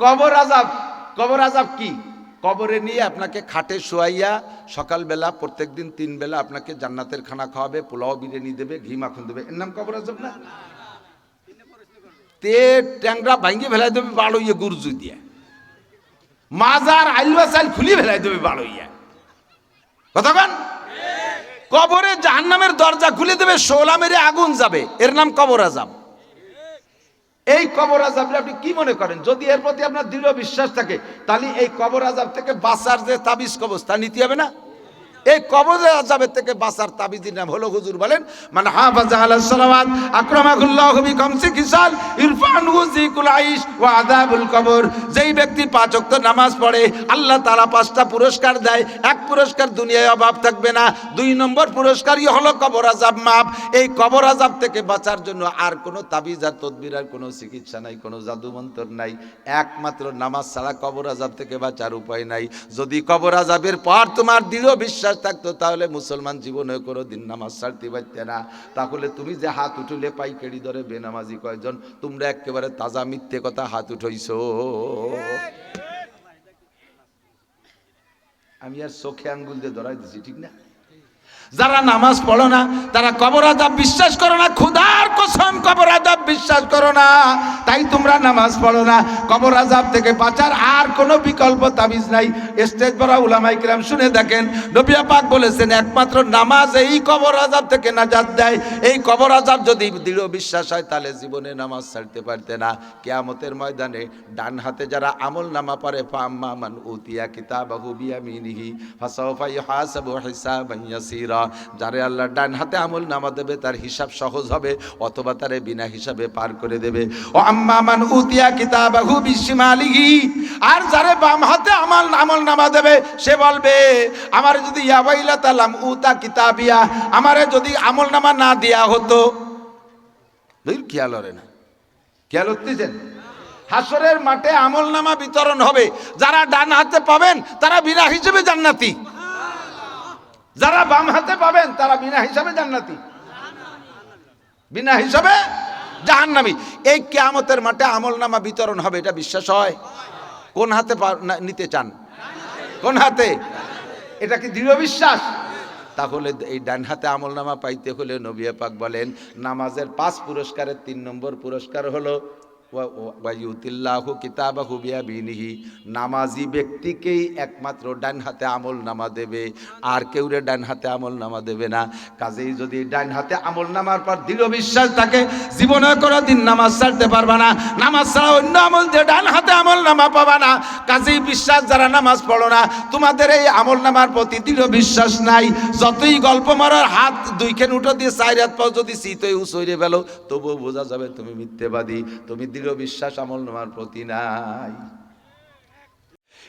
কবর আজাব কবর আজাব কি? কবরে নিয়ে আপনাকে খাটে শোয়াইয়া সকালবেলা প্রত্যেক দিন তিন বেলা আপনাকে জান্নাতের খানা খাওয়াবে, পোলাও বিরিয়ানি দেবে, ঘি মাখন দেবে। এর নাম কবর আজাব না? তে ট্যাংরা ভাঙ্গি ফেলাই দেবে বাড়ইয়ে গুরজু দিয়ে। মাজার আইলবা চাল খুলি ফেলাই দেবে বাড়ইয়া কতক্ষণ কবরে জাহান্নামের দরজা খুলে দেবে, শোলা মেরে আগুন যাবে। এর নাম কবর আজাব এই কবর আজাবটা আপনি কি মনে করেন? যদি এর প্রতি আপনার দৃঢ় বিশ্বাস থাকে, তাহলে এই কবর আজাব থেকে বাঁচার যে তাবিজ কবজ, তা নিতে হবে না? এই কবর আজাবের থেকে বাঁচার তাবিজের নাম হলো হুজুর বলেন মানে হাফাজা আলাহ সালাওয়াত, আকরামাকুল্লাহ বি কমসি কিসাল ইরফান হুজিকুল আইশ ওয়া আযাবুল কবর। যেই ব্যক্তি পাঁচ ওয়াক্ত নামাজ পড়ে, আল্লাহ তাআলা পাঁচটা পুরস্কার দেয়। এক পুরস্কার দুনিয়ায় অভাব থাকবে না। দুই নম্বর পুরস্কারই হলো কবর আজাব মাপ। এই কবর আজাব থেকে বাঁচার জন্য আর কোনো তাবিজ আর তদবির আর কোনো চিকিৎসা নাই, কোনো জাদুমন্তর নাই। একমাত্র নামাজ ছাড়া কবর আজাব থেকে বাঁচার উপায় নাই। যদি কবর আজাবের পর তোমার দৃঢ় বিশ্বাস থাকতো, তাহলে মুসলমান জীবনে কোনো দিন নামাজ ছাড়তে পারতে না। তাহলে তুমি যে হাত উঠলে পাইকারি ধরে বেনামাজি কয়জন, তোমরা একেবারে তাজা মিথ্যে কথা হাত উঠাইছো। আমি আর চোখে আঙ্গুল দিয়ে ধরাই দিছি, ঠিক না? যারা নামাজ পড়ো না, তারা কবর আদাব বিশ্বাস করো না, খুদার কসম কবর আদাব বিশ্বাস করো না, তাই তোমরা নামাজ পড়ো না। কবর আজাব থেকে বাঁচার আর কোনো বিকল্প তাবিজ নাই। স্টেজ বড় উলামাই কিরাম শুনে দেখেন নবিয়া পাক বলেছেন, একমাত্র নামাজ এই কবর আজাব থেকে নাজাত দেয়। এই কবর আজাব যদি দৃঢ় বিশ্বাস হয়, তাহলে জীবনে নামাজ ছাড়তে পারতে না। কেয়ামতের ময়দানে ডান হাতে যারা আমল নামা পারে ফাম্মা মান উতিয়া কিতাবাহু বিয়ামিনিহি ফাসাওফা ইহাসাবু হিসাবান আল্লাহ ডান হাতে আমল নামা দেবে, তার হিসাব সহজ হবে, অথবা তারে বিনা হিসাবে পার করে দেবে। ও আম্মা, মান উতিয়া কিতাবাহু বিশিমালিহি, আর যারে বাম হাতে আমল আমল নামা দেবে, সে বলবে, আমার যদি ইয়াবাইলা তালাম উতা কিতাবিয়া, আমারে যদি আমল নামা না দেয়া হতো। খেয়াল হবে না। খেয়াল হতেছেন হাসরের মাঠে আমল নামা বিতরণ হবে। যারা ডান হাতে পাবেন, তারা বিনা হিসেবে জান্নাতি। যারা বাম হাতে পাবেন, তারা বিনা হিসাবে জান্নাতি। বিনা হিসাবে জাহান্নামি। এই কেয়ামতের মাঠে আমল নামা বিতরণ হবে, এটা বিশ্বাস হয়? কোন হাতে নিতে চান? কোন হাতে? এটা কি দৃঢ় বিশ্বাস? তাহলে এই ডান হাতে আমল নামা পাইতে হলে নবিয়া পাক বলেন, নামাজের পাঁচ পুরস্কারের তিন নম্বর পুরস্কার হলো ওয়াইউতিল্লাহু কিতাবাহু বিয়ামিনিহি নামাজি ব্যক্তিকেই একমাত্র ডান হাতে আমল নামা দেবে, আর কেউ রে ডান হাতে আমল নামা দেবে না। কাজেই যদি ডান হাতে আমল নামার পর দৃঢ় বিশ্বাস থাকে, জীবনে কোনো দিন নামাজ ছাড়তে পারবে না। নামাজ ছাড়া অন্য আমল দিয়ে ডান হাতে আমল নামা পাবা না। কাজেই বিশ্বাস, যারা নামাজ পড়ো না, তোমাদের এই আমল নামার প্রতি দৃঢ় বিশ্বাস নাই। যতই গল্প মারার হাত দুইখান উঠো দিয়ে চার হাত পাও যদি শীত হয়ে উচইরে ফেলো, তবুও বোঝা যাবে তুমি মিথ্যেবাদী। তুমি দৃঢ় বিশ্বাস আমল নামার প্রতি নাই।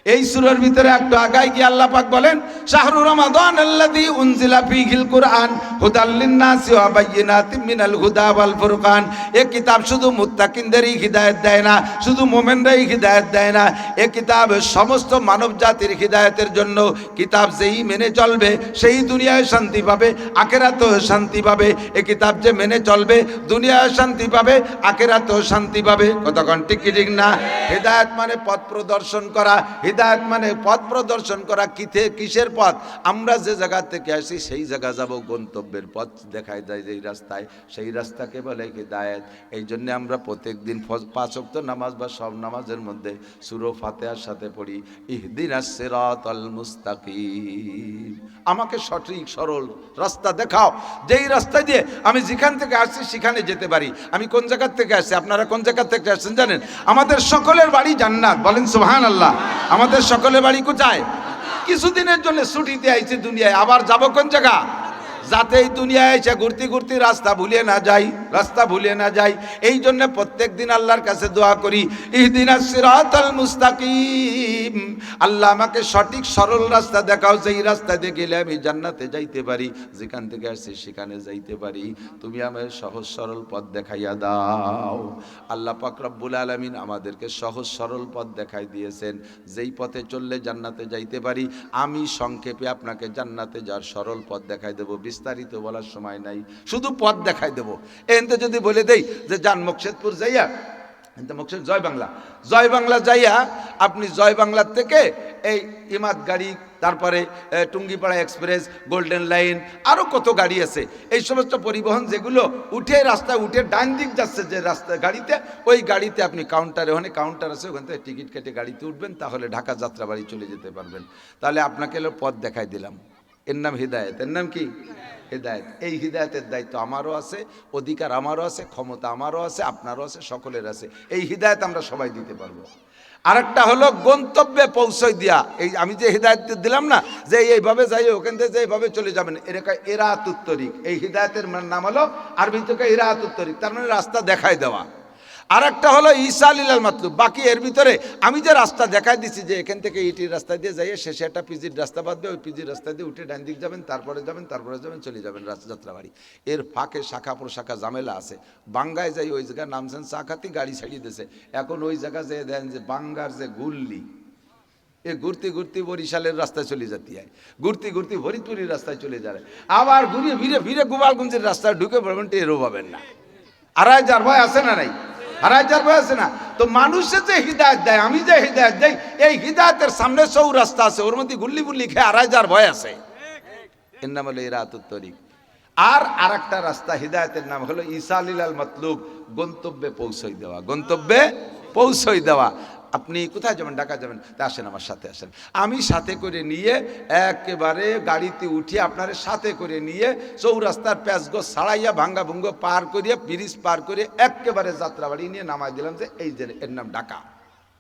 এই সুরের ভিতরে একটু আগাই গিয়ে আল্লাহ পাক বলেন, শাহরু রমাদান আল্লাযী উনজিলা ফীহিল কুরআন, হুদাল লিন-নাসি ওয়া বায়্যিনাতিম মিনাল হুদা ওয়াল ফুরকান। এই কিতাব শুধু মুত্তাকিনদেরই হিদায়াত দেয় না, শুধু মুমিনরাই হিদায়াত দেয় না এই কিতাব সমস্ত মানব জাতির হিদায়াতের জন্য কিতাব যেই মেনে চলবে, সেই দুনিয়ায় শান্তি পাবে, আখেরাতেও শান্তি পাবে। এই কিতাব যে মেনে চলবে, দুনিয়ায় শান্তি পাবে, আখেরাতেও শান্তি পাবে। কতক্ষণ ঠিক ঠিক না? হেদায়ত মানে পথ প্রদর্শন করা হৃদায়ত মানে পথ প্রদর্শন করা, কিথে, কিসের পথ? আমরা যে জায়গা থেকে আসি, সেই জায়গা যাব, গন্তব্যের পথ দেখায় যায় যেই রাস্তায়। সেই রাস্তাকে বলে হৃদায়ত। এই জন্য আমরা প্রত্যেক দিন পাঁচ অক্ত নামাজ বা সব নামাজের মধ্যে সুরো ফাতেহার সাথে পড়ি ইহদিন সিরাতাল মুস্তাকিম। আমাকে সঠিক, সরল রাস্তা দেখাও। যেই রাস্তা দিয়ে আমি যেখান থেকে আসছি, সেখানে যেতে পারি। আমি কোন জায়গার থেকে আসছি? আপনারা কোন জায়গা থেকে আসছেন জানেন? আমাদের সকলের বাড়ি জান্নাত। বলেন সুবহান আল্লাহ আমাদের সকলে বাড়ি কোথায়? কিছুদিনের জন্য ছুটিতে আইছি দুনিয়ায় আবার যাব কোন জায়গা? যাতে এই দুনিয়ায় এসে ঘুরতে ঘুরতে রাস্তা ভুলিয়ে না যাই, রাস্তা ভুলিয়ে না যাই। এই জন্য প্রত্যেক দিন আল্লাহর কাছে দোয়া করি, ইহদিনা সিরাতাল মুস্তাকিম। আল্লাহ আমাকে সঠিক সরল রাস্তা দেখাও, যেই রাস্তা দিয়ে গেলে আমি জান্নাতে যাইতে পারি, যেখান থেকে আসছি সেখানে যাইতে পারি। তুমি আমায় সহজ সরল পথ দেখাইয়া দাও। আল্লাহ পাক রব্বুল আলামিন আমাদেরকে সহজ সরল পথ দেখাই দিয়েছেন, যেই পথে চললে জান্নাতে যাইতে পারি। আমি সংক্ষেপে আপনাকে জান্নাতে যার সরল পথ দেখাই দেবো। বিস্তারিত বলার সময় নাই। শুধু পথ দেখাই দেবো। এনতে যদি বলে দেই যে, যান মুকশেদপুর যাইয়া কিন্তু মুখছেন জয় বাংলা। জয় বাংলা যাইয়া আপনি জয় বাংলার থেকে এই ইমাদ গাড়ি, তারপরে টুঙ্গিপাড়া এক্সপ্রেস, গোল্ডেন লাইন আরও কত গাড়ি আছে, এই সমস্ত পরিবহন যেগুলো উঠে রাস্তায় উঠে ডান দিক যাচ্ছে যে রাস্তা গাড়িতে, ওই গাড়িতে আপনি কাউন্টারে ওখানে কাউন্টার আছে, ওখান থেকে টিকিট কেটে গাড়িতে উঠবেন, তাহলে ঢাকা যাত্রাবাড়ি চলে যেতে পারবেন। তাহলে আপনাকে পথ দেখাই দিলাম। এর নাম হৃদায়ত। এর নাম কি? হৃদায়ত। এই হৃদায়তের দায়িত্ব আমারও আছে, অধিকার আমারও আছে, ক্ষমতা আমারও আছে, আপনারও আছে, সকলের আছে। এই হৃদায়ত আমরা সবাই দিতে পারব। আরেকটা হলো গন্তব্যে পৌঁছয় দেওয়া এই আমি যে হৃদায়ত দিলাম না, যে এইভাবে যাই, ওখান থেকে যে এইভাবে চলে যাবেন এরকম এরাত উত্তরিক। এই হৃদায়তের নাম হলো আরবি থেকে এরাত উত্তরিক, তার মানে রাস্তা দেখাই দেওয়া। আর একটা হলো ঈসা লীলাল মাতলুব। বাকি এর ভিতরে আমি যে রাস্তা দেখাই দিচ্ছি যে এখান থেকে ইটির রাস্তা দিয়ে যাইয়ে শেষে একটা পিজির রাস্তা দিয়ে ওই পিজির রাস্তা দিয়ে উঠে ডান দিক যাবেন, তারপরে যাবেন তারপরে যাবেন, চলে যাবেন রাজ- যাত্রাবাড়ি এর ফাঁকে শাখা প্রশাখা ঝামেলা আছে। বাঙ্গায় যাই ওই জায়গায় নামছেন চাকাতি গাড়ি ছাড়িয়ে দিয়েছে। এখন ওই জায়গা যে দেন যে বাঙ্গার যে গুল্লি, এ ঘুরতে ঘুরতে বরিশালের রাস্তায় চলে যেতে হয়। ঘুরতে ঘুরতে ফরিদপুরের রাস্তায় চলে যাবে আবার ঘুরে ফিরে ফিরে গোপালগঞ্জের রাস্তায় ঢুকে পড়বেন, টেরও পাবেন না। আড়াই যার ভয় আছে না নাই? আড়াই যার না। তো মানুষে যে হৃদায়ত দেয়, আমি যে হৃদায়ত দেই, এই হৃদায়তের সামনে সৌ রাস্তা আছে, ওর মধ্যে গুল্লি গুল্লি খেয়ে আড়াই যার ভয় আছে। এর নাম হলো ইরাত তরিক। আর একটা রাস্তা হৃদায়তের নাম হলো ঈসা আলিলাল মতলুব গন্তব্যে পৌঁছই দেওয়া, গন্তব্যে পৌঁছই দেওয়া। আপনি কোথায় যাবেন ঢাকা যাবেন? তা আসেন আমার সাথে, আসেন। আমি সাথে করে নিয়ে একেবারে গাড়িতে উঠে আপনার সাথে করে নিয়ে চৌরাস্তার প্যাঁচগো ছাড়াইয়া ভাঙ্গা ভুঙ্গ পার করিয়ে ব্রিজ পার করে একেবারে যাত্রাবাড়ি নিয়ে নামাই দিলাম যে, এই যে এর নাম ঢাকা।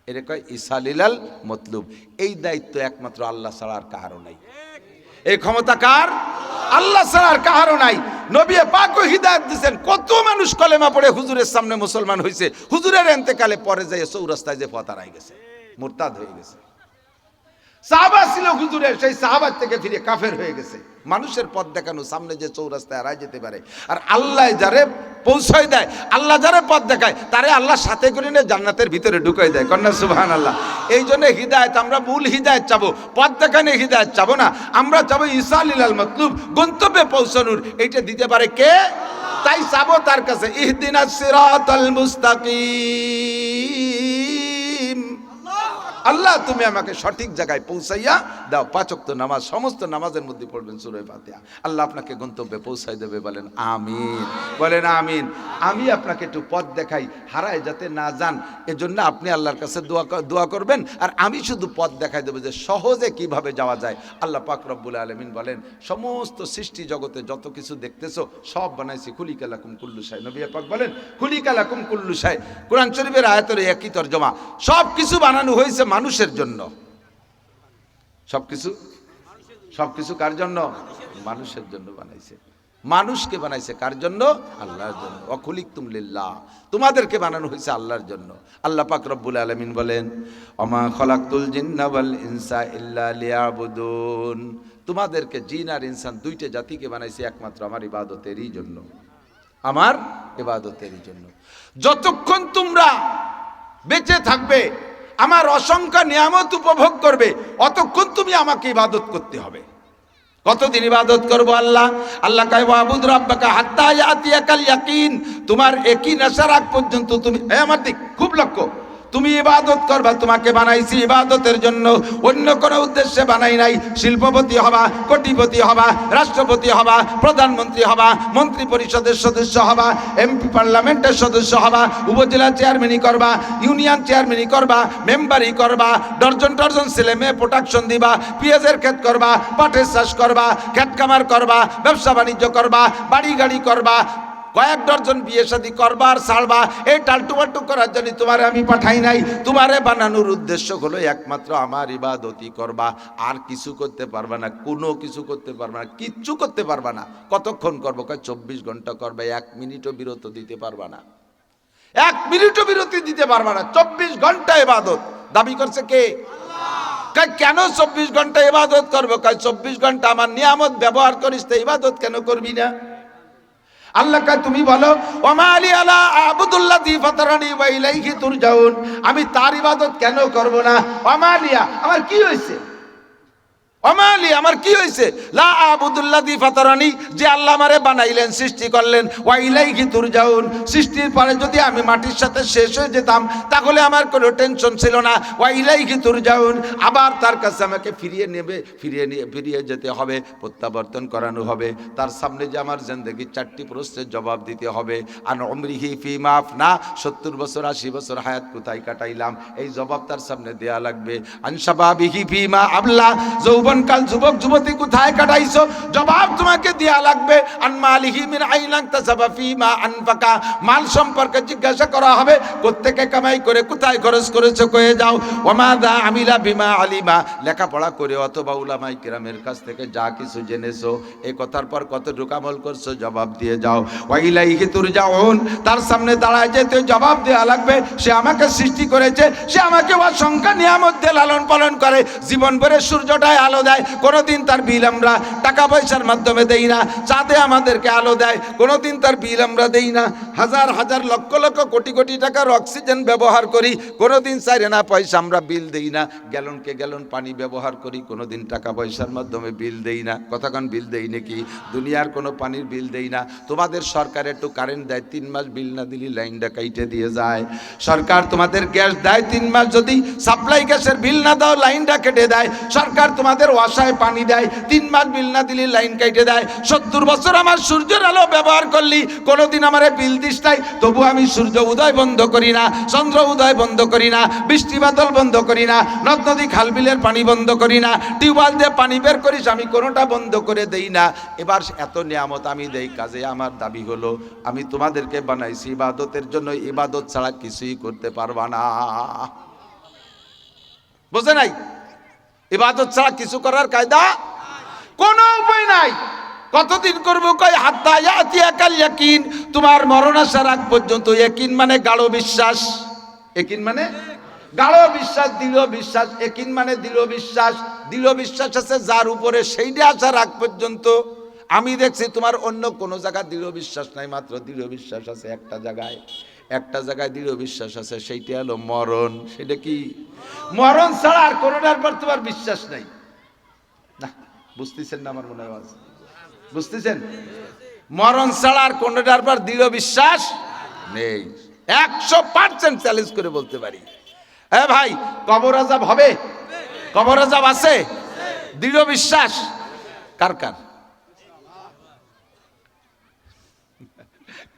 এর কয়, ইসালিলাল মতলুব। এই দায়িত্ব একমাত্র আল্লাহ ছাড়া আর কারও নাই। এই ক্ষমতা কার? আল্লাহ সারার কাহারও নাই। নবী পাক হিদায়ত দিয়েছেন কত মানুষ কলেমা পড়ে হুজুরের সামনে মুসলমান হয়েছে হুজুরের এতেকালে পরে যাই চৌরাস্তায় যে পতারাই গেছে, মোরতাদ হয়ে গেছে। সাহাবা ছিল হুজুরের, সেই সাহাবার থেকে ফিরে কাফের হয়ে গেছে। মানুষের পথ দেখানো, সামনে যে চৌরাস্তায় হারাই যেতে পারে। আর আল্লাহ যারে পৌঁছায় দেয়, আল্লাহ যারে পথ দেখায়, তারে আল্লাহ সাথে করে নিয়ে জান্নাতের ভিতরে ঢুকাই দেয়। কন্যা সুবহান আল্লাহ এই জন্য হৃদায়ত, আমরা মূল হৃদায়ত চাবো। পথ দেখানে হৃদায়ত চাবো না। আমরা চাবো ঈসা লীলাল মতলুব গন্তব্যে পৌঁছানোর। এইটা দিতে পারে কে? তাই চাবো তার কাছে ইহদিনা সিরাতাল মুস্তাকিম। আল্লাহ, তুমি আমাকে সঠিক জায়গায় পৌঁছাইয়া দাও। পাচক তো নামাজ, সমস্ত নামাজের মধ্যে পড়বেন সুরে ফাতিহা। আল্লাহ আপনাকে গন্তব্যে পৌঁছাই দেবে, বলেন আমিন। বলেন আমিন। আমি আপনাকে একটু পথ দেখাই, হারায় যাতে না যান, এজন্য আপনি আল্লাহর কাছে দোয়া দোয়া করবেন। আর আমি শুধু পথ দেখাই দেবো যে সহজে কীভাবে যাওয়া যায়। আল্লাহ পাক রব্বুল আলমিন বলেন, সমস্ত সৃষ্টি জগতে যত কিছু দেখতেছো, সব বানাইছি। কুল্লু সাই নবী পাক বলেন খুলিকালাকুম কুল্লু সাই কোরআন শরীফের আয়াতের একই তর্জমা সব কিছু বানানো হয়েছে মানুষের জন্য। সব কিছু? সব কিছু কার জন্য? মানুষের জন্য বানাইছে। মানুষকে বানাইছে কার জন্য? আল্লাহর জন্য। অখুলিক তুমলিল্লাহ তোমাদেরকে বানানো হয়েছে আল্লাহর জন্য। আল্লাহ পাক রব্বুল আলামিন বলেন, অমা খলাকুল জিন্না ওয়াল ইনসা ইল্লা লিয়াবুদুন। তোমাদেরকে জিন আর ইনসান দুইটা জাতিকে বানাইছে একমাত্র আমার ইবাদতেরই জন্য। আমার ইবাদতেরই জন্য। যতক্ষণ তোমরা বেঁচে থাকবে আমার অসংখ্য নিয়ামত উপভোগ করবে, অতক্ষণ তুমি আমাকে ইবাদত করতে হবে। কতদিন ইবাদত করব আল্লাহ? আল্লাহ কাই বাবুদ রাব্বাকে হাত্তা ইয়াতিয়াকাল ইয়াকিন। তোমার একই নেশার আগ পর্যন্ত তুমি হ্যাঁ আমার দিক, খুব লক্ষ্য। তুমি ইবাদত করবা, তোমাকে বানাইছি ইবাদতের জন্য। অন্য কোনো উদ্দেশ্যে বানাই নাই। শিল্পপতি হবা, কোটিপতি হবা, রাষ্ট্রপতি হবা, প্রধানমন্ত্রী হবা মন্ত্রী পরিষদের সদস্য হবা, এমপি পার্লামেন্টের সদস্য হবা, উপজেলা চেয়ারম্যানই করবা, ইউনিয়ন চেয়ারম্যানই করবা, মেম্বারই করবা ডর্জন ডর্জন ছেলে মেয়ে প্রোটাকশন দিবা, পেঁয়াজের ক্ষেত করবা, পাটের চাষ করবা, ক্ষেত কামার করবা, ব্যবসা বাণিজ্য করবা বাড়ি গাড়ি করবা কয়েক ডর্জন বিয়ে শাদী করবার সারবা এই টালটুবাল্টু করার জন্য তোমারে আমি পাঠাই নাই। তোমারে বানানোর উদ্দেশ্য হলো একমাত্র আমার ইবাদতি করবা। আর কিছু করতে পারবা না কোনো কিছু করতে পারবা না কিচ্ছু করতে পারবা না। কতক্ষণ করব? কয় চব্বিশ ঘণ্টা করবে এক মিনিটও বিরত দিতে পারবা না। এক মিনিটও বিরতি দিতে পারবা না। চব্বিশ ঘণ্টা ইবাদত। দাবি করছে কে? কেন চব্বিশ ঘণ্টা ইবাদত করব? কয় চব্বিশ ঘণ্টা আমার নিয়ামত ব্যবহার করিস তো ইবাদত কেন করবি না? আল্লাহ কাই তুমি বলো ওমালি আলী আবুদুল্লাহ দি ফাতারানি ওয়া ইলাইহি তুরজাউন। আমি তার ইবাদত কেন করব না? ওমালিয়া আমার কি হয়েছে? অমালি, আমার কি হয়েছে? লা আবুদুল্লাহ দি ফাতারানি, যে আল্লাহ আমারে বানাইলেন, সৃষ্টি করলেন ওয়াইলাই কি তুরজাউন। সৃষ্টির পরে যদি আমি মাটির সাথে শেষ হয়ে যেতাম, তাহলে আমার কোনো টেনশন ছিল না। ওয়াইলাই কি তুরজাউন, আবার তার কাছে আমাকে ফিরিয়ে নেবে, ফিরিয়ে নিয়ে, ফিরিয়ে যেতে হবে, প্রত্যাবর্তন করানো হবে। তার সামনে যে আমার জিন্দগির চারটি প্রশ্নের জবাব দিতে হবে। আর অমরিহি ফি মাফ না সত্তর বছর, আশি বছর হায়াত কোথায় কাটাইলাম? এই জবাব তার সামনে দেয়া লাগবে। আনসাবাবিহি ফি মা আবলা যৌবনকাল যুবক যুবতী কোথায় কাটাইছো? জবাব তোমাকে দেয়া লাগবে আন মিন আইলাং তাসাবা ফি মা আনফাকা। মাল সম্পর্কে জিজ্ঞাসা করা হবে, কোত্থেকে কামাই করে, কোথায় খরচ করেছ, কয়ে যাও। ওমা দা আমিলা বিমা আলিমা। লেখাপড়া করে অথবা উলামাই কিরামের কাছ থেকে যা কিছু জেনেছো এই কথার পর কত আমল করছ, জবাব দিয়ে যাও। ওয়াইলাইহি তুরজাউন। তার সামনে দাঁড়ায় যেতে জবাব দেয়া লাগবে, সে আমাকে সৃষ্টি করেছে, সে আমাকে অসংখ্য নিয়ামত দিয়ে লালন পালন করে। জীবন ভরে সূর্যটায় আলো দেয়, কোনোদিন তার বিল আমরা টাকা পয়সার মাধ্যমে দেই না, চাঁদে আমাদেরকে আলো দেয়, কোনোদিন তার বিল আমরা দেই না। হাজার হাজার, লক্ষ লক্ষ, কোটি কোটি টাকার অক্সিজেন ব্যবহার করি, কোনোদিন চাইরে না পয়সা আমরা বিল দেই না। গ্যালনকে গ্যালন পানি ব্যবহার করি, কোনোদিন টাকা পয়সার মাধ্যমে বিল দেই না। কতক্ষণ বিল দেই নাকি? দুনিয়ার কোনো পানির বিল দেই না। তোমাদের সরকার একটু কারেন্ট দেয়, তিন মাস বিল না দিলে লাইনটা কাইটে দিয়ে যায়। সরকার তোমাদের গ্যাস দেয়, তিন মাস যদি সাপ্লাই গ্যাসের বিল না দাও, লাইনটা কেটে দেয়। সরকার তোমাদের ওয়াসায় পানি দেয়, তিন মাস বিল না দিলে লাইন কেটে দেয়। সত্তর বছর আমার সূর্যের আলো ব্যবহার করলি, কোনোদিন আমার বিল দিস নাই। তবু আমি সূর্য উদয় বন্ধ করি না, চন্দ্র উদয় বন্ধ করি না, বৃষ্টি বাদল বন্ধ করি না, নদ নদী খাল বিলের পানি বন্ধ করি না, টিউবওয়েল দিয়ে পানি বের করিস, আমি কোনোটা বন্ধ করে দেই না। এবার এত নিয়ামত আমি দেই, কাজে আমার দাবি হলো, আমি তোমাদেরকে বানাইছি ইবাদতের জন্য, ইবাদত ছাড়া কিছুই করতে পারবা না। বুঝে নাই? ইবাদত ছাড়া কিছু করার কায়দা কোনো উপায় নাই। কতদিন করব কই হাত্তা ইয়াতি একাল ইয়াকিন তোমার মরণ আসার আগ পর্যন্ত। ইয়াকিন মানে গাঢ় বিশ্বাস। একিন মানে গাঢ় বিশ্বাস, দৃঢ় বিশ্বাস। একিন মানে দৃঢ় বিশ্বাস। দৃঢ় বিশ্বাস আছে যার উপরে সেইটা আসার আগ পর্যন্ত। আমি দেখছি তোমার অন্য কোনো জায়গায় দৃঢ় বিশ্বাস নাই, মাত্র দৃঢ় বিশ্বাস আছে একটা জায়গায়। একটা জায়গায় দৃঢ় বিশ্বাস আছে, সেইটা হলো মরণ। সেটা কি? মরণ ছাড়া আর কোনোটার পর তোমার বিশ্বাস নাই। না, বুঝতেছেন না আমার মনে হয় বুঝতেছেন? মরণ ছাড়া আর কোনোটার পর দৃঢ় বিশ্বাস নেই। একশো পার্সেন্ট চ্যালেঞ্জ করে বলতে পারি। হ্যাঁ ভাই, কবর আজাব হবে? কবর আজাব আছে? দৃঢ় বিশ্বাস? কার কার?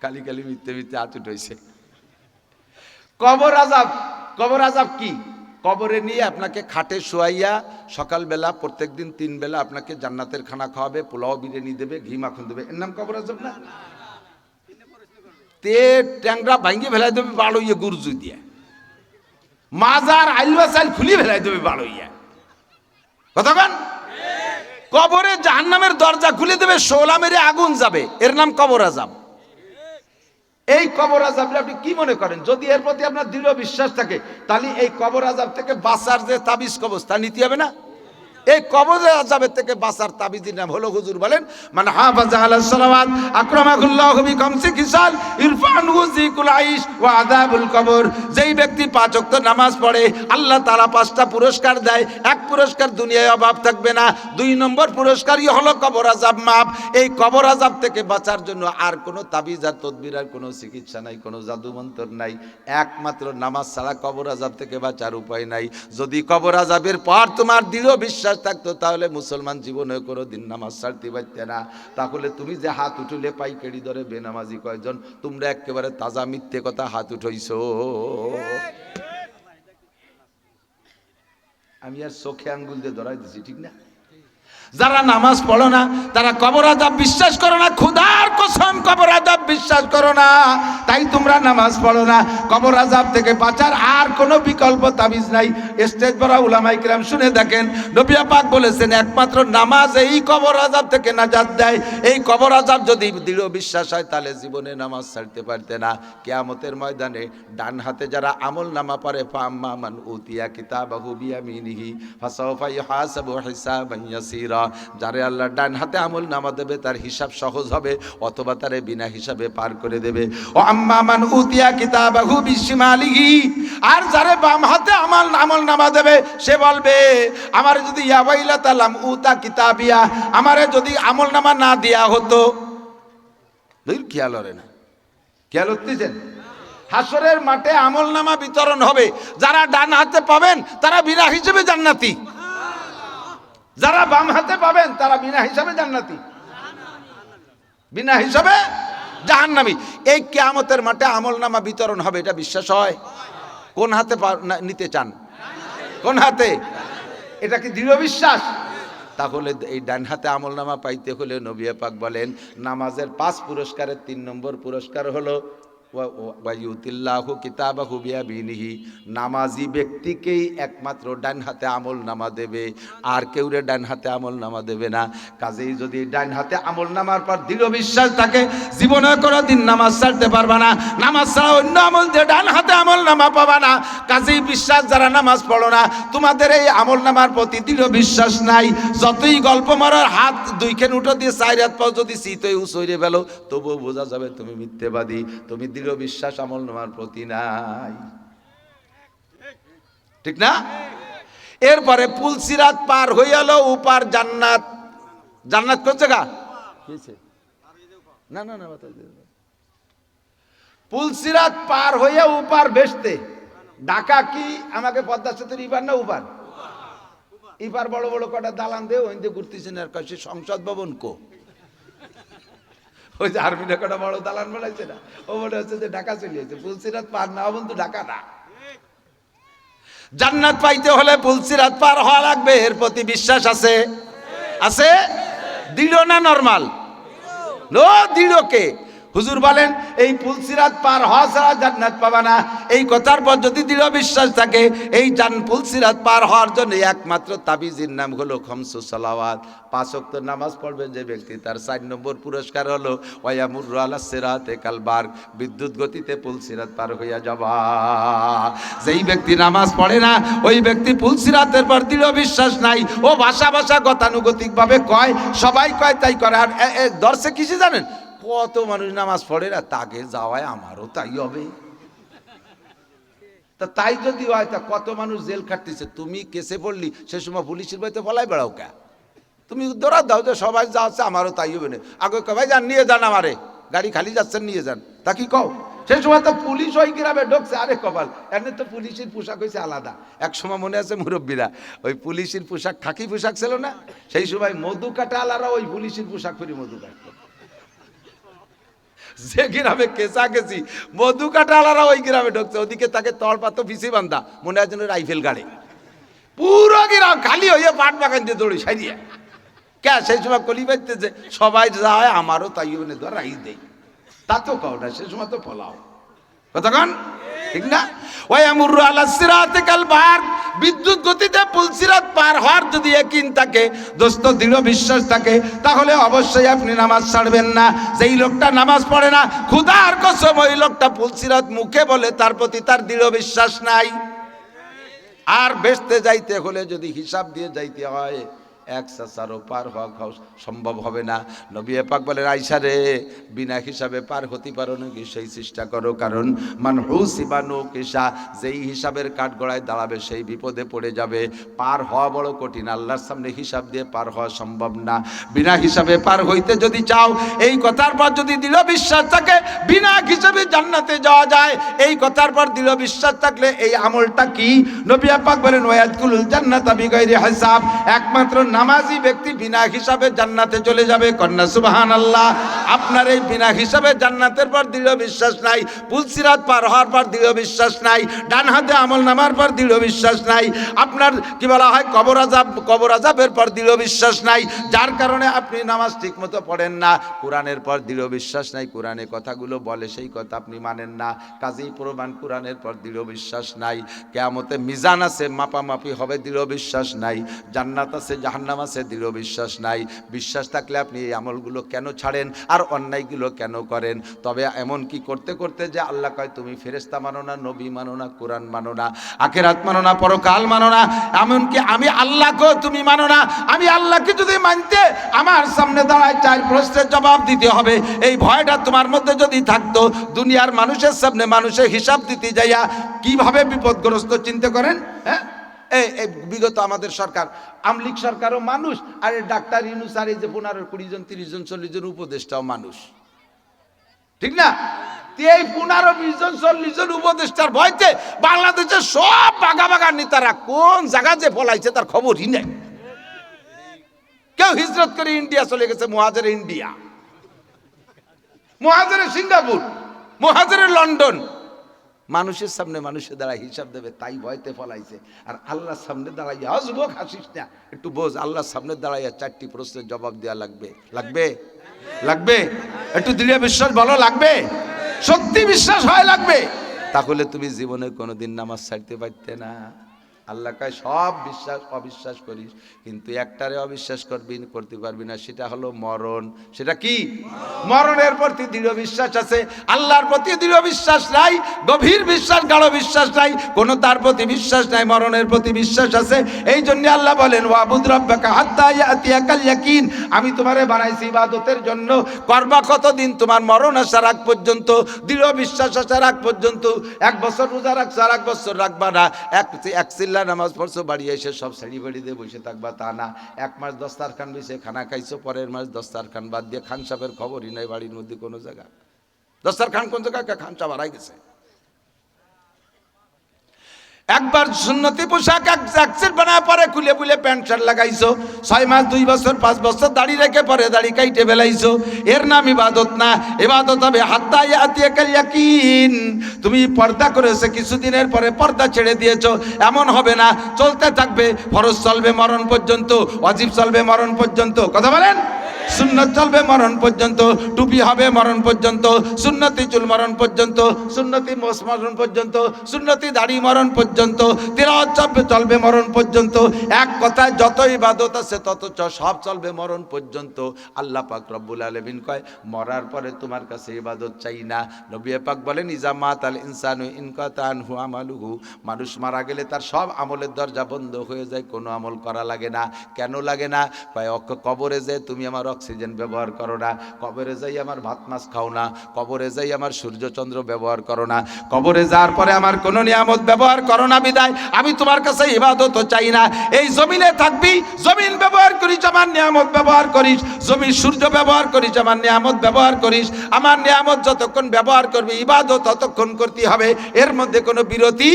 কালি কালি মিথ্যে মিথ্যে আতুট হয়েছে কবর আজাব কবর আজাব কি? কবরে নিয়ে আপনাকে খাটে শোয়াইয়া সকালবেলা, প্রত্যেকদিন তিন বেলা আপনাকে জান্নাতের খানা খাওয়াবে, পোলাও, বিরিয়ানি দেবে, ঘি মাখন দেবে। এর নাম কবর আজাব না? তে ট্যাংরা ভাঙ্গি ফেলাই দেবে বাড়ইয়ে গুরজু দিয়ে। মাজার আইলুয়া চাইল খুলি ফেলাই দেবে বাড়ইয়া কতক্ষণ কবরে জাহান্নামের দরজা খুলে দেবে, শোলা মেরে আগুন যাবে। এর নাম কবর আজাব এই কবর আজাবটা আপনি কি মনে করেন? যদি এর প্রতি আপনার দৃঢ় বিশ্বাস থাকে, তাহলে এই কবর আজাব থেকে বাঁচার যে তাবিজ কবজ, তা নিতে হবে না? এই কবর আজাবের থেকে বাঁচার তাবিজের নাম হলো হুজুর বলেন মানে হাফাজা আলা সালাওয়াত, আকরামাকুল্লাহ বি খামসি খিসাল ইরফান ওয়া আযাবুল কবর। যেই ব্যক্তি নামাজ পড়ে, আল্লাহ তাআলা পাঁচটা পুরস্কার দেয়। এক পুরস্কার দুনিয়ায় অভাব থাকবে না। দুই নম্বর পুরস্কারই হলো কবর আজাব মাপ। এই কবর আজাব থেকে বাঁচার জন্য আর কোনো তাবিজ আর তদবির আর কোনো চিকিৎসা নাই, কোনো জাদুমন্তর নাই। একমাত্র নামাজ ছাড়া কবর আজাব থেকে বাঁচার উপায় নাই। যদি কবর আজাবের পর তোমার দৃঢ় বিশ্বাস থাকতো, তাহলে মুসলমান জীবনে কোনো দিন নামাজ ছাড়তে পারতে না। তাহলে তুমি যে হাত উঠলে পাইকারি ধরে বেনামাজি কয়জন, তোমরা একেবারে তাজা মিথ্যে কথা হাত উঠাইছো। আমি আর চোখে আঙ্গুল দিয়ে ধরাই দিছি, ঠিক না? যারা নামাজ পড়ো না, তারা কবর বিশ্বাস করো না, খুদার কসম কবর বিশ্বাস করো না, তাই তোমরা নামাজ পড়ো না। কবর আজাব থেকে বাঁচার আর কোনো বিকল্প তাবিজ নাই। স্টেজ বড় উলামাই কিরাম শুনে দেখেন নবিয়া পাক বলেছেন, একমাত্র নামাজ এই কবর আজাব থেকে নাজাত দেয়। এই কবর আজাব যদি দৃঢ় বিশ্বাস হয়, তাহলে জীবনে নামাজ ছাড়তে পারতে না। কেয়ামতের ময়দানে ডান হাতে যারা আমল নামা পারে ফাম্মা মান উতিয়া কিতাবাহু বিয়ামিনিহি ফাসাওফা ইহাসাবু হিসাবান ইয়াসীরা। যারে আল্লাহ ডান হাতে আমল নামা দেবে, তার হিসাব সহজ হবে, অথবা তারে বিনা হিসাবে হিসাবে পার করে দেবে। ও আম্মা, মান উতিয়া কিতাবাহু বিশিমালিহি, আর যারে বাম হাতে আমল আমল নামা দেবে, সে বলবে, আমার যদি ইয়াবাইলা তালাম উতা কিতাবিয়া, আমারে যদি আমল নামা না দেয়া হতো। খেয়াল হবে না। খেয়াল হতেছেন হাসরের মাঠে আমল নামা বিতরণ হবে। যারা ডান হাতে পাবেন, তারা বিনা হিসেবে জান্নাতি। যারা বাম হাতে পাবেন, তারা বিনা হিসাবে জান্নাতি। বিনা হিসাবে জাহান্নামি। এই কেয়ামতের মাঠে আমল নামা বিতরণ হবে, এটা বিশ্বাস হয়? কোন হাতে নিতে চান? কোন হাতে? এটা কি দৃঢ় বিশ্বাস? তাহলে এই ডান হাতে আমল নামা পাইতে হলে নবিয়া পাক বলেন, নামাজের পাঁচ পুরস্কারের তিন নম্বর পুরস্কার হলো ওয়াইউতিল্লাহু কিতাবাহু বিয়াবিনিহি। নামাজি ব্যক্তিকেই একমাত্র ডান হাতে আমল নামা দেবে। আর কেউ রে ডান হাতে আমল নামা দেবে না। কাজেই যদি ডান হাতে আমল নামার পর দৃঢ় বিশ্বাস থাকে, জীবনে কোনো দিন নামাজ ছাড়তে পারবা না। নামাজ ছাড়া অন্য আমল দিয়ে ডান হাতে আমল নামা পাবা না। কাজেই বিশ্বাস, যারা নামাজ পড়ো না, তোমাদের এই আমল নামার প্রতি দৃঢ় বিশ্বাস নাই। যতই গল্প মারার হাত দুইখান উঠো দিয়ে চার হাত পাও যদি শীত উচইরে ফেলো, তবুও বোঝা যাবে তুমি মিথ্যেবাদী। তুমি দৃঢ় বিশ্বাস আমল নামার প্রতি নাই। ঠিক না? এরপরে পুলসিরাত পার গেল উপার জান্নাত। জান্নাত কোন জায়গা না না না। পুলসিরাত পার হয়ে উপার বেসতে ঢাকা কি? আমাকে পদ্মা সেতুর ইপার না উপার? ইপার বড় বড় কটা দালান দিয়ে ওই দিয়ে ঘুরতেছেন আর কাছে সংসদ ভবন কো? ওই যে আর্মিটা কটা বড় দালান বানাইছে না, ও মনে হচ্ছে যে ঢাকা চলে যাচ্ছে পুলসিরাত পার না হবেন তো ঢাকা না। জান্নাত পাইতে হলে পুলসিরাত পার হওয়া লাগবে, এর প্রতি বিশ্বাস আছে? আছে? দৃঢ় না নর্মাল? দৃঢ় দৃঢ়কে হুজুর বলেন, এই পুলসিরাত পার হওয়া ছাড়া জান্নাত পাবা না। এই কথার পর যদি দৃঢ় বিশ্বাস থাকে, এই জান পুলসিরাত পার হওয়ার জন্য একমাত্র তাবিজের নাম হলো খমসু সালাওয়াত। পাঁচ ওয়াক্ত নামাজ পড়বেন যে ব্যক্তি, তার চার নম্বর পুরস্কার হলো ওয়ামুর আলা সেরাতে কালবার বিদ্যুৎ গতিতে পুলসিরাত পার হইয়া যাবা। যেই ব্যক্তি নামাজ পড়ে না, ওই ব্যক্তি পুলসিরাতের পর দৃঢ় বিশ্বাস নাই। ও ভাষা ভাষা গতানুগতিকভাবে কয়, সবাই কয় তাই করে আর দর্শে কিসে জানেন? কত মানুষ নামাজ পড়ে না, তাকে যাওয়ায় আমারও তাই হবে। তা তাই যদি হয়, তা কত মানুষ জেল খাটতেছে? তুমি কেসে পড়লি, সে সময় পুলিশের বাড়িতে ফলাই বেড়াও কে? তুমি দৌড়া দাও, যে সবাই যা আছে আমারও তাই হবে না। আগে কবাই যান, নিয়ে যান আমারে। গাড়ি খালি যাচ্ছেন নিয়ে যান। তা কি কও? সেই সময় তো পুলিশ ওই গ্রামে ঢুকছে, আরে কপাল। এমনি তো পুলিশের পোশাক হয়েছে আলাদা। এক সময় মনে আছে মুরব্বীরা, ওই পুলিশের পোশাক খাকি পোশাক ছিল না? সেই সময় মধু কাটা আলারা ওই পুলিশের পোশাক পরি মধু কাটতো। যে গ্রামে কেঁচা কেসি মধু কাটালারা ওই গ্রামে ঢুকছে। ওদিকে তাকে তলপাত পিসি বান্ধা, মনে হয় যেন রাইফেল গাড়ি। পুরো গ্রাম খালি হয়ে পাট বাগান দিয়ে দৌড়ি সারিয়ে কে সেই সময় কলি যে সবাই যা হয় আমারও তাই মানে ধর রাইস দেয় তা তো কও না সে সময় তো ফলাও কতক্ষণ ঠিক না? ওই আমুর আলা সিরাতে কাল বিদ্যুৎ গতিতে পুলসিরাত পার হওয়ার যদি একিন থাকে, দোস্ত, দৃঢ় বিশ্বাস থাকে, তাহলে অবশ্যই আপনি নামাজ ছাড়বেন না। যেই লোকটা নামাজ পড়ে না, ক্ষুধার কসম ওই লোকটা পুলসিরাত মুখে বলে তার প্রতি তার দৃঢ় বিশ্বাস নাই। আর বেচতে যাইতে হলে যদি হিসাব দিয়ে যাইতে হয় এক সাসারও পার হওয়া সম্ভব হবে না। নবী পাক বলে আইসা রে, বিনা হিসাবে পার হতে পারো নাকি সেই চেষ্টা করো, কারণ মান হুসিবানো কেশা যেই হিসাবের কাঠ গড়ায় দাঁড়াবে সেই বিপদে পড়ে যাবে। পার হওয়া বড় কঠিন, আল্লাহর সামনে হিসাব দিয়ে পার হওয়া সম্ভব না। বিনা হিসাবে পার হইতে যদি চাও, এই কথার পর যদি দৃঢ় বিশ্বাস থাকে, বিনা হিসাবে জান্নাতে যাওয়া যায়। এই কথার পর দৃঢ় বিশ্বাস থাকলে এই আমলটা কি? নবী পাক বলেন, ওয়াদকুলুল জান্নাতা হিসাব। একমাত্র নামাজি ব্যক্তি বিনা হিসাবে জান্নাতে চলে যাবে, কন্যা সুবাহান আল্লাহ আপনার এই বিনা হিসাবে জান্নাতের পর দৃঢ় বিশ্বাস নাই পুলসিরাত পার হওয়ার পর দৃঢ় বিশ্বাস নাই, ডান হাতে আমল নামার পর দৃঢ় বিশ্বাস নাই, আপনার কি বলা হয়, কবর আজাব কবর আজাবের পর দৃঢ় বিশ্বাস নাই, যার কারণে আপনি নামাজ ঠিকমতো পড়েন না, কোরআনের পর দৃঢ় বিশ্বাস নাই, কোরআনে কথাগুলো বলে সেই কথা আপনি মানেন না, কাজেই প্রমাণ কোরআনের পর দৃঢ় বিশ্বাস নাই, কেয়ামতে মিজান আছে, মাপামাপি হবে, দৃঢ় বিশ্বাস নাই, জান্নাত আছে জাহান্নাম নামাজে দৃঢ় বিশ্বাস নাই। বিশ্বাস থাকলে আপনি এই আমলগুলো কেন ছাড়েন আর অন্যায়গুলো কেন করেন? তবে এমন কি করতে করতে যে আল্লাহ কয়, তুমি ফেরেস্তা মানো না, নবী মানো না, কোরআন মানো না, আখেরাত মানো না, পরকাল মানো না, এমনকি আমি আল্লাহকেও তুমি মানো না। আমি আল্লাহকে যদি মানতে আমার সামনে দাঁড়ায় চার প্রশ্নের জবাব দিতে হবে। এই ভয়টা তোমার মধ্যে যদি থাকতো, দুনিয়ার মানুষের সামনে মানুষের হিসাব দিতে যাইয়া কীভাবে বিপদগ্রস্ত চিন্তা করেন? হ্যাঁ? এই বিগত আমাদের সরকার, আমলিক সরকারও মানুষ, আর ডাক্তার ইউনুস আর এই যে পনেরো কুড়ি জন, তিরিশ জন, চল্লিশ জন উপদেষ্টাও মানুষ। ঠিক না? এই পনেরো, বিশ জন, চল্লিশ জন উপদেষ্টার ভয়তে বাংলাদেশের সব বাগা বাগা নেতারা কোন জায়গা যে পলাইছে তার খবরই নেই। কেউ হিজরত করে ইন্ডিয়া চলে গেছে, মহাজারে ইন্ডিয়া। মহাজারে সিঙ্গাপুর, মহাজারে লন্ডন। মানুষের সামনে মানুষের দ্বারা হিসাব দেবে, তাই ভয়তে ফলাইছে। আর আল্লাহর সামনে দাঁড়াইয়া বোক হাসিস না। একটু বোঝ, আল্লাহর সামনে দাঁড়াইয়া চারটি প্রশ্নের জবাব দেওয়া লাগবে। লাগবে? লাগবে? একটু দৃঢ় বিশ্বাস বলো, লাগবে? সত্যি বিশ্বাস হয়, লাগবে? তাহলে তুমি জীবনে কোনোদিন নামাজ ছাড়তে পারতে না। আল্লাহ কয় সব বিশ্বাস, অবিশ্বাস করিস, কিন্তু একটারে অবিশ্বাস করবি, করতে পারবি না, সেটা হলো মরণ। সেটা কি? মরণের প্রতি দৃঢ় বিশ্বাস আছে, আল্লাহর প্রতি দৃঢ় বিশ্বাস নাই, গভীর বিশ্বাস, গাঢ় বিশ্বাস নাই, কোনো তার প্রতি বিশ্বাস নাই, মরণের প্রতি বিশ্বাস আছে। এই জন্য আল্লাহ বলেন, ওয়াবুদ রব্বাকা হাত্তা ইয়াতিয়াকাল ইয়াকিন। আমি তোমারে বানাইছি ইবাদতের জন্য করবা কতদিন তোমার মরণ আসার আগ পর্যন্ত, দৃঢ় বিশ্বাস আসার আগ পর্যন্ত। এক বছর রোজা রাখছো আর এক বছর রাখবা না। এক এক চিল্লা নামাজ পড়ছো, বাড়ি এসে সব শাড়ি বাড়ি দিয়ে বসে থাকবা, তা না। এক মাস দস্তার খান বসে খানা খাইছো, পরের মাস দস্তার খান বাদ দিয়ে খান সাহেবের খবরই নাই বাড়ির মধ্যে কোনো জায়গা। দস্তার খান কোন জায়গায়? খান সাহেব হারাই গেছে। একবার সুন্নতি পোশাক এক জ্যাকসেট বানায় পরে খুলে খুলে প্যান্ট শার্ট লাগাইছো। ছয় মাস, দুই বছর, পাঁচ বছর দাড়ি রেখে পরে দাড়ি কাইটে বেলাইছো এর নাম ইবাদত না। ইবাদত হবে হাত্তা ইয়াতিয়া কাল ইয়াকিন। তুমি পর্দা করেছ, কিছুদিনের পরে পর্দা ছেড়ে দিয়েছ। এমন হবে না। চলতে থাকবে, ফরজ চলবে মরণ পর্যন্ত অজীব চলবে মরণ পর্যন্ত। কথা বলেন? সুন্নত চলবে মরণ পর্যন্ত, টুপি হবে মরণ পর্যন্ত, সুন্নতি চুল মরণ পর্যন্ত, সুন্নতি মোস মরণ পর্যন্ত, সুন্নতি দাড়ি মরণ পর্যন্ত তিরাওয়াত চলবে চলবে মরণ পর্যন্ত। এক কথায় যত ইবাদত আছে, তত সব চলবে মরণ পর্যন্ত। আল্লাহ পাক রব্বুল আলমিন কয়, মরার পরে তোমার কাছে ইবাদত চাই না। নবী পাক বলেন, ইজা আল ইনসানু ইনকাতান হু আমালুহু। মানুষ মারা গেলে তার সব আমলের দরজা বন্ধ হয়ে যায়, কোনো আমল করা লাগে না। কেন লাগে না? কয় কবরে যে তুমি আমার অক্সিজেন ব্যবহার করো না। কবরে যাই আমার ভাত মাছ খাও না। কবরে যাই আমার সূর্যচন্দ্র ব্যবহার করো না। কবরে যাওয়ার পরে আমার কোনো নিয়ামত ব্যবহার করো না বিদায়। আমি তোমার কাছে ইবাদত চাই না। এই জমিনে থাকবি, জমিন ব্যবহার করিস, আমার নিয়ামত ব্যবহার করিস। জমি সূর্য ব্যবহার করিস, আমার নিয়ামত ব্যবহার করিস। আমার নিয়ামত যতক্ষণ ব্যবহার করবি, ইবাদত ততক্ষণ করতে হবে। এর মধ্যে কোনো বিরতি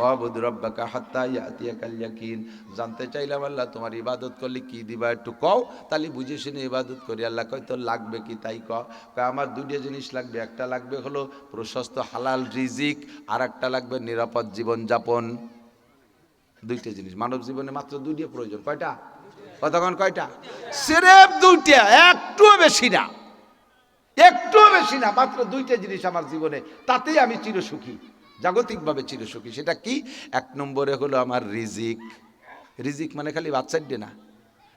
ওয়াবুদ রব্বাকা হাত্তা ইয়াতিয়াকাল ইয়াকিন। জানতে চাইলাম আল্লাহ, তোমার ইবাদত করলে কি দিবা একটু কও। তাহলে বুঝে শুনে ইবাদত করি। আল্লাহ কয়, তোর লাগবে কি? তাই কয়, আমার দুটো জিনিস লাগবে। একটা লাগবে হলো প্রশস্ত হালাল রিজিক আর একটা লাগবে নিরাপদ জীবনযাপন। দুইটা জিনিস। মানব জীবনে মাত্র দুইটা প্রয়োজন। কয়টা? কতক্ষণ? কয়টা? সেরেফ দুইটা, একটুও বেশি না। একটুও বেশি না, মাত্র দুইটা জিনিস আমার জীবনে। তাতেই আমি চিরসুখী। জাগতিকভাবে চিরসুখী। সেটা কি? এক নম্বরে হলো আমার রিজিক। রিজিক মানে খালি বাচ্চাড্ডে না।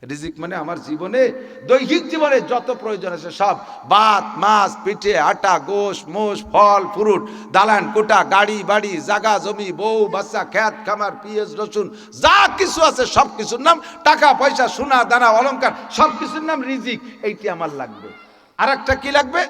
রিজিক মানে আমার জীবনে দৈহিক জীবনে যত প্রয়োজন আছে সব। ভাত, মাছ, পিঠে, আটা, গোশ, মোষ, ফল, ফ্রুট, দালান, কোটা, গাড়ি, বাড়ি, জাগা, জমি, বউ, বাচ্চা, খ্যাত, খামার, পিঁয়াজ, রসুন, যা কিছু আছে সব কিছুর নাম, টাকা, পয়সা, সোনা, দানা, অলংকার সব কিছুর নাম রিজিক। এইটি আমার লাগবে। আর একটা কি লাগবে?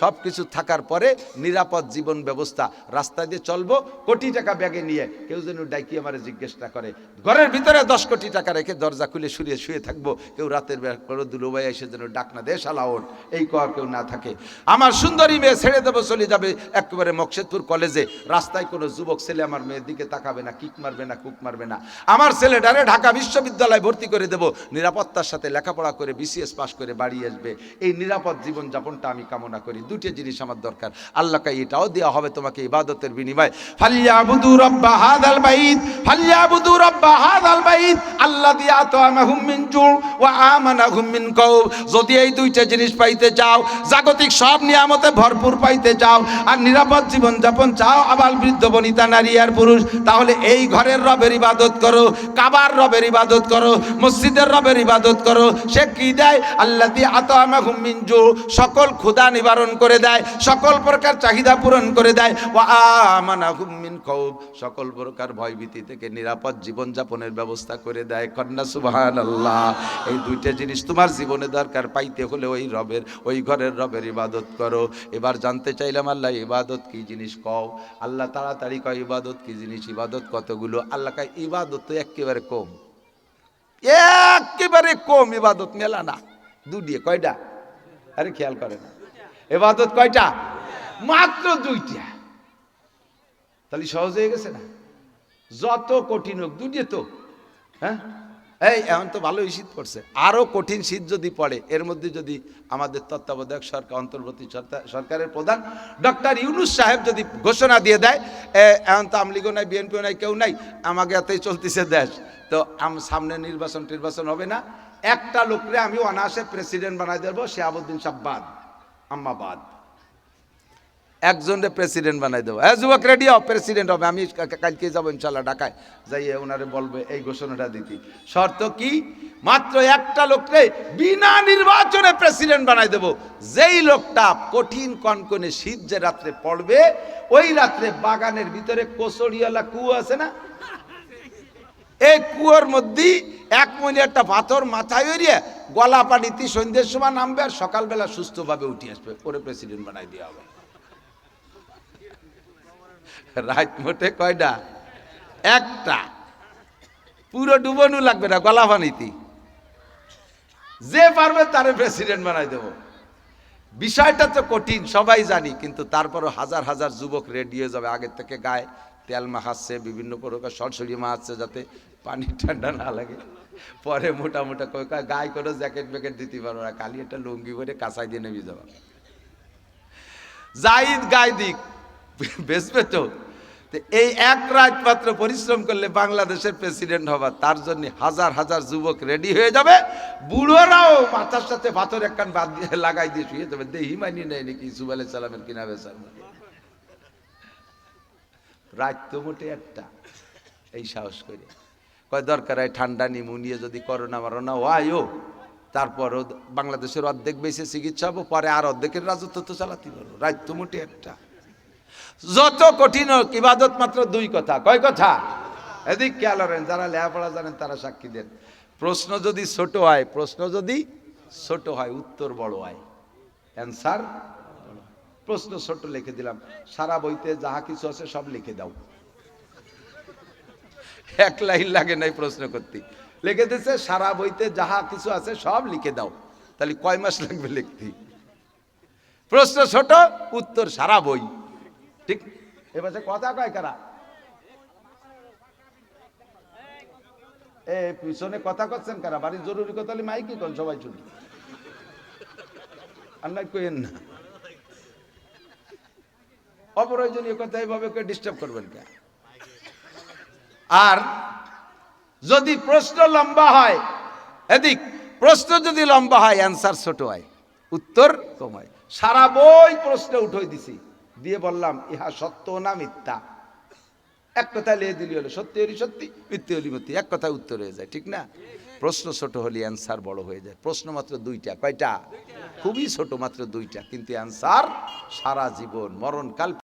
সব কিছু থাকার পরে নিরাপদ জীবন ব্যবস্থা রাস্তা দিয়ে চলবো, কোটি টাকা ব্যাগে নিয়ে, কেউ যেন ডাইকি আমার জিজ্ঞেস না করে। ঘরের ভিতরে দশ কোটি টাকা রেখে দরজা খুলে শুয়ে শুয়ে থাকব, কেউ রাতের বেলা করে দুলোবাই এসে যেন ডাক না দে শালাওন এই কর কেউ না থাকে। আমার সুন্দরী মেয়ে ছেড়ে দেবো, চলে যাবে একেবারে মকসেদপুর কলেজে। রাস্তায় কোনো যুবক ছেলে আমার মেয়ের দিকে তাকাবে না, কিক মারবে না, কুক মারবে না। আমার ছেলেটারে ঢাকা বিশ্ববিদ্যালয়ে ভর্তি করে দেবো। নিরাপত্তার সাথে লেখাপড়া করে বিসিএস পাশ করে বাড়ি আসবে। এই নিরাপদ জীবন যাপনটা আমি কামনা করি। দুটি জিনিস আমার দরকার। আল্লাহকে এটাও দেওয়া হবে তোমাকে ইবাদতের বিনিময়ে। ফালিয়াবুদু রব্বা হাদাল বাইত, ফালিয়াবুদু রব্বা হাদাল বাইত, আল্লাযী আতামাহুম মিন জু ওয়া আমানাহুম মিন কাউব যদি এই দুইটা জিনিস পাইতে চাও, জাগতিক সব নিয়ামতে ভরপুর পাইতে চাও, আর নিরাপদ জীবন যাপন চাও, আবাল বৃদ্ধ বনিতা নারী আর পুরুষ, তাহলে এই ঘরের রবের ইবাদত করো, কাবার রবের ইবাদত করো, মসজিদের রবের ইবাদত করো। সে কি দেয়? আল্লাহ দিয়ে আতামাহুম মিন জু সকল ক্ষুধা নিবারণ করে দেয়, সকল প্রকার চাহিদা পূরণ করে দেয়। ও আমানাহুম মিন কৌব সকল প্রকার ভয়ভীতি থেকে নিরাপদ জীবনযাপনের ব্যবস্থা করে দেয়। কন্যা সুবহান আল্লাহ এই দুইটা জিনিস তোমার জীবনে দরকার। পাইতে হলে ওই রবের, ওই ঘরের রবের ইবাদত করো। এবার জানতে চাইলাম, আল্লাহ, ইবাদত কি জিনিস? কও। আল্লাহ তাড়াতাড়ি কয়, ইবাদত কি জিনিস? ইবাদত কতগুলো? আল্লাহ কয়, ইবাদত তো একেবারে কম। একেবারে কম ইবাদত, মেলা না। দুটিয়ে কয়টা আরে খেয়াল করে না এবাদত কয়টা? মাত্র দুইটা। তাহলে সহজ হয়ে গেছে না? যত কঠিন হোক দুটিয়ে তো। হ্যাঁ? এই, এখন তো ভালোই শীত পড়ছে। আরও কঠিন শীত যদি পড়ে, এর মধ্যে যদি আমাদের তত্ত্বাবধায়ক সরকার, অন্তর্বর্তী সরকার- সরকারের প্রধান ডক্টর ইউনুস সাহেব যদি ঘোষণা দিয়ে দেয় এখন তো আমলিগও নাই, বিএনপিও নাই, কেউ নাই, আমাকে এতই চলতেছে দেশ। তো আম, সামনে নির্বাচন টির্বাচন হবে না। একটা লোকরে আমি অনায়াসে প্রেসিডেন্ট বানাই দেবো শেহাবুদ্দিন সাব্বাদ আম্মাবাদ একজনরে প্রেসিডেন্ট বানাই দেবো। হ্যাঁ যুবক রেডি হও, প্রেসিডেন্ট হবে। আমি কালকে যাব ইনশাল্লাহ ঢাকায়। যাইয়ে ওনারে বলবে, এই ঘোষণাটা দিতি। শর্ত কি? মাত্র একটা লোকরে বিনা নির্বাচনে প্রেসিডেন্ট বানাই দেবো। যেই লোকটা কঠিন কনকনে শীত যে রাত্রে পড়বে, ওই রাত্রে বাগানের ভিতরে কোচড়িওয়ালা কুয়ো আছে না এই কুয়োর মধ্যে এক মনে একটা পাথর মাথায় উড়িয়ে গলা পানিতে সন্ধ্যের সময় নামবে আর সকালবেলা সুস্থভাবে উঠে আসবে। ওরে প্রেসিডেন্ট বানাই দেওয়া হবে রাত মোটে কয়টা? একটা। পুরো ডুবানো লাগবে না গলা পানিতে। যে পারবে তারে প্রেসিডেন্ট বানাই দেব। বিষয়টা তো কঠিন, সবাই জানি, কিন্তু তারপরও হাজার হাজার যুবক রেডি হয়ে যাবে। আগের থেকে গায়ে তেল মাখাচ্ছে, বিভিন্ন প্রকার সরসরি মাখাচ্ছে যাতে পানি ঠান্ডা না লাগে। পরে মোটা মোটা গায়ে কোনো জ্যাকেট ব্যাকেট দিতে পারব না, খালি একটা লুঙ্গি করে কাঁচাই দিয়ে নেমে যাবা। জাহিদ গায়ে দিক বেসবে তো। এই এক রাত মাত্র পরিশ্রম করলে বাংলাদেশের প্রেসিডেন্ট হবার তার জন্য হাজার হাজার যুবক রেডি হয়ে যাবে। বুড়োরাও মাথার সাথে পাথর একখান বাদ দিয়ে লাগাই দিয়ে শুয়ে যাবে। দেহি মানি নেই নাকি ইসুফ আলাই সালামের কিনা বেসার রাত তো মোটে একটা, এই সাহস করে। কয়, দরকার হয় ঠান্ডা নিমুনিয়ে যদি করোনা মারোনা হয়ও, তারপরও বাংলাদেশের অর্ধেক বেশি চিকিৎসা হব, পরে আর অর্ধেকের রাজত্ব তো চালাতে পারব, রাত তো মোটে একটা। যত কঠিন হোক, ইবাদত মাত্র দুই কথা, কয় কথা? এদিক খেয়াল করেন, যারা লেখাপড়া জানেন তারা সাক্ষী দেন। প্রশ্ন যদি ছোট হয়, প্রশ্ন যদি ছোট হয়, উত্তর বড় হয়। অ্যান্সার প্রশ্ন ছোট লিখে দিলাম, সারা বইতে যাহা কিছু আছে সব লিখে দাও। এক লাইন লাগে নাই প্রশ্ন করতে। লিখে দিছে, সারা বইতে যাহা কিছু আছে সব লিখে দাও। তাহলে কয় মাস লাগবে লিখতে? প্রশ্ন ছোট, উত্তর সারা বই। ঠিক? এবার কথা কয় কারা? এ, পিছনে কথা করছেন কারা? বাড়ির জরুরি কথা হলে মাইকি কন সবাই শুনি আর নাই কইেন না। অপ্রয়োজনীয় কথা এইভাবে ডিস্টার্ব করবেন কে? আর যদি প্রশ্ন লম্বা হয়, এদিক, প্রশ্ন যদি লম্বা হয় অ্যান্সার ছোট হয়, উত্তর কম হয়। সারা বই প্রশ্ন উঠে দিছি, দিয়ে বললাম, ইহা সত্য না মিথ্যা? এক কথা লিয়ে দিলি হলো, সত্যি হলি সত্যি, মিথ্যে হলি মিথ্যে, এক কথায় উত্তর হয়ে যায়, ঠিক না? প্রশ্ন ছোট হলে অ্যান্সার বড় হয়ে যায়, প্রশ্ন মাত্র দুইটা, কয়টা? খুবই ছোট মাত্র দুইটা, কিন্তু অ্যান্সার সারা জীবন মরণকাল